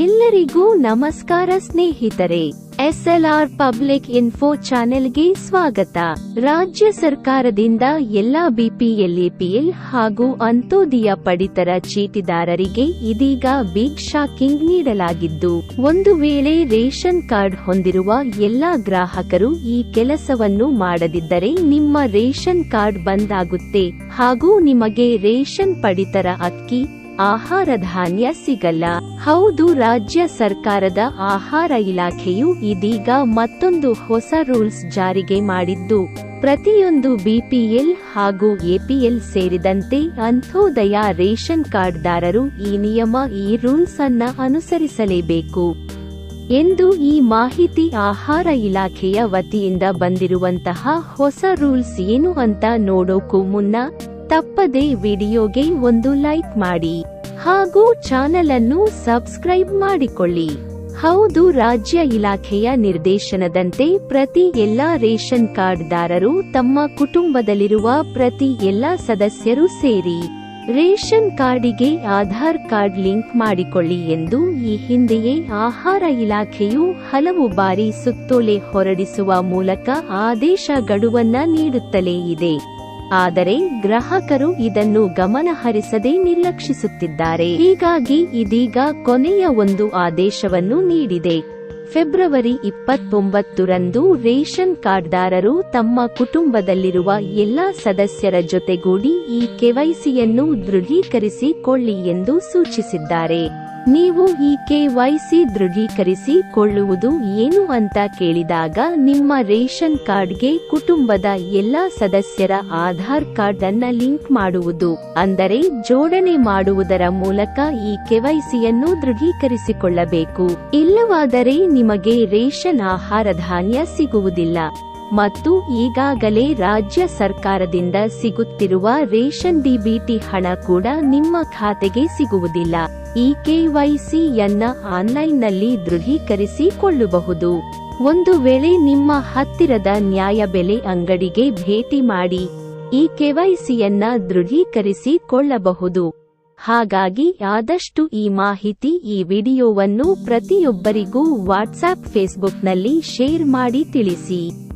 ಎಲ್ಲರಿಗೂ ನಮಸ್ಕಾರ ಸ್ನೇಹಿತರೆ, ಎಸ್ಎಲ್ಆರ್ ಪಬ್ಲಿಕ್ ಇನ್ಫೋ ಚಾನೆಲ್ಗೆ ಸ್ವಾಗತ. ರಾಜ್ಯ ಸರ್ಕಾರದಿಂದ ಎಲ್ಲಾ ಬಿಪಿಎಲ್, ಎಪಿಎಲ್ ಹಾಗೂ ಅಂತ್ಯೋದಯ ಪಡಿತರ ಚೀಟಿದಾರರಿಗೆ ಇದೀಗ ಬಿಗ್ ಶಾಕಿಂಗ್ ನೀಡಲಾಗಿದ್ದು, ಒಂದು ವೇಳೆ ರೇಷನ್ ಕಾರ್ಡ್ ಹೊಂದಿರುವ ಎಲ್ಲಾ ಗ್ರಾಹಕರು ಈ ಕೆಲಸವನ್ನು ಮಾಡದಿದ್ದರೆ ನಿಮ್ಮ ರೇಷನ್ ಕಾರ್ಡ್ ಬಂದ್ ಆಗುತ್ತೆ ಹಾಗೂ ನಿಮಗೆ ರೇಷನ್ ಪಡಿತರ ಅಕ್ಕಿ ಆಹಾರ ಧಾನ್ಯ ಸಿಗಲ್ಲ. ಹೌದು, ರಾಜ್ಯ ಸರ್ಕಾರದ ಆಹಾರ ಇಲಾಖೆಯು ಇದೀಗ ಮತ್ತೊಂದು ಹೊಸ ರೂಲ್ಸ್ ಜಾರಿಗೆ ಮಾಡಿದ್ದು, ಪ್ರತಿಯೊಂದು ಬಿಪಿಎಲ್ ಹಾಗೂ ಎಪಿಎಲ್ ಸೇರಿದಂತೆ ಅಂತ್ಯೋದಯ ರೇಷನ್ ಕಾರ್ಡ್ದಾರರು ಈ ನಿಯಮ, ಈ ರೂಲ್ಸ್ ಅನ್ನ ಅನುಸರಿಸಲೇಬೇಕು. ಎಂದು ಈ ಮಾಹಿತಿ ಆಹಾರ ಇಲಾಖೆಯ ವತಿಯಿಂದ ಬಂದಿರುವಂತಹ ಹೊಸ ರೂಲ್ಸ್ ಏನು ಅಂತ ನೋಡೋಕು ಮುನ್ನ ತಪ್ಪದೆ ವಿಡಿಯೋಗೆ ಒಂದು ಲೈಕ್ ಮಾಡಿ ಹಾಗೂ ಚಾನೆಲ್ ಅನ್ನು ಸಬ್ಸ್ಕ್ರೈಬ್ ಮಾಡಿಕೊಳ್ಳಿ. ಹೌದು, ರಾಜ್ಯ ಇಲಾಖೆಯ ನಿರ್ದೇಶನದಂತೆ ಪ್ರತಿ ಎಲ್ಲಾ ರೇಷನ್ ಕಾರ್ಡ್ದಾರರು ತಮ್ಮ ಕುಟುಂಬದಲ್ಲಿರುವ ಪ್ರತಿ ಎಲ್ಲಾ ಸದಸ್ಯರು ಸೇರಿ ರೇಷನ್ ಕಾರ್ಡಿಗೆ ಆಧಾರ್ ಕಾರ್ಡ್ ಲಿಂಕ್ ಮಾಡಿಕೊಳ್ಳಿ ಎಂದು ಈ ಹಿಂದೆಯೇ ಆಹಾರ ಇಲಾಖೆಯು ಹಲವು ಬಾರಿ ಸುತ್ತೋಲೆ ಹೊರಡಿಸುವ ಮೂಲಕ ಆದೇಶ ಗಡುವನ್ನ ನೀಡುತ್ತಲೇ ಇದೆ. ಆದರೆ ಗ್ರಾಹಕರು ಇದನ್ನು ಗಮನಹರಿಸದೆ ನಿರ್ಲಕ್ಷಿಸುತ್ತಿದ್ದಾರೆ. ಹೀಗಾಗಿ ಇದೀಗ ಕೊನೆಯ ಒಂದು ಆದೇಶವನ್ನು ನೀಡಿದೆ. ಫೆಬ್ರವರಿ ಇಪ್ಪತ್ತೊಂಬತ್ತರಂದು ರೇಷನ್ ಕಾರ್ಡ್ದಾರರು ತಮ್ಮ ಕುಟುಂಬದಲ್ಲಿರುವ ಎಲ್ಲಾ ಸದಸ್ಯರ ಜೊತೆಗೂಡಿ ಈ ಕೆವೈಸಿಯನ್ನು ದೃಢೀಕರಿಸಿಕೊಳ್ಳಿ ಎಂದು ಸೂಚಿಸಿದ್ದಾರೆ. ನೀವು ಈ ಕೆವೈಸಿ ದೃಢೀಕರಿಸಿಕೊಳ್ಳುವುದು ಏನು ಅಂತ ಕೇಳಿದಾಗ ನಿಮ್ಮ ರೇಷನ್ ಕಾರ್ಡ್ಗೆ ಕುಟುಂಬದ ಎಲ್ಲಾ ಸದಸ್ಯರ ಆಧಾರ್ ಕಾರ್ಡ್ ಅನ್ನ ಲಿಂಕ್ ಮಾಡುವುದು. ಅಂದರೆ ಜೋಡಣೆ ಮಾಡುವುದರ ಮೂಲಕ ಈ ಕೆವೈಸಿಯನ್ನು ದೃಢೀಕರಿಸಿಕೊಳ್ಳಬೇಕು. ಇಲ್ಲವಾದರೆ ನಿಮಗೆ ರೇಷನ್ ಆಹಾರ ಧಾನ್ಯ ಸಿಗುವುದಿಲ್ಲ. ಮತ್ತು ಈಗಾಗಲೇ ರಾಜ್ಯ ಸರ್ಕಾರದಿಂದ ಸಿಗುತ್ತಿರುವ ರೇಷನ್ ಡಿಬಿಟಿ ಹಣ ಕೂಡ ನಿಮ್ಮ ಖಾತೆಗೆ ಸಿಗುವುದಿಲ್ಲ. ಈ ಕೆವೈಸಿಯನ್ನ ಆನ್ಲೈನ್ನಲ್ಲಿ ದೃಢೀಕರಿಸಿಕೊಳ್ಳಬಹುದು. ಒಂದು ವೇಳೆ ನಿಮ್ಮ ಹತ್ತಿರದ ನ್ಯಾಯಬೆಲೆ ಅಂಗಡಿಗೆ ಭೇಟಿ ಮಾಡಿ ಈ ಕೆವೈಸಿಯನ್ನ ದೃಢೀಕರಿಸಿಕೊಳ್ಳಬಹುದು. ಹಾಗಾಗಿ ಆದಷ್ಟು ಈ ಮಾಹಿತಿ ಈ ವಿಡಿಯೋವನ್ನು ಪ್ರತಿಯೊಬ್ಬರಿಗೂ ವಾಟ್ಸ್ಆಪ್ ಫೇಸ್ಬುಕ್ನಲ್ಲಿ ಶೇರ್ ಮಾಡಿ ತಿಳಿಸಿ.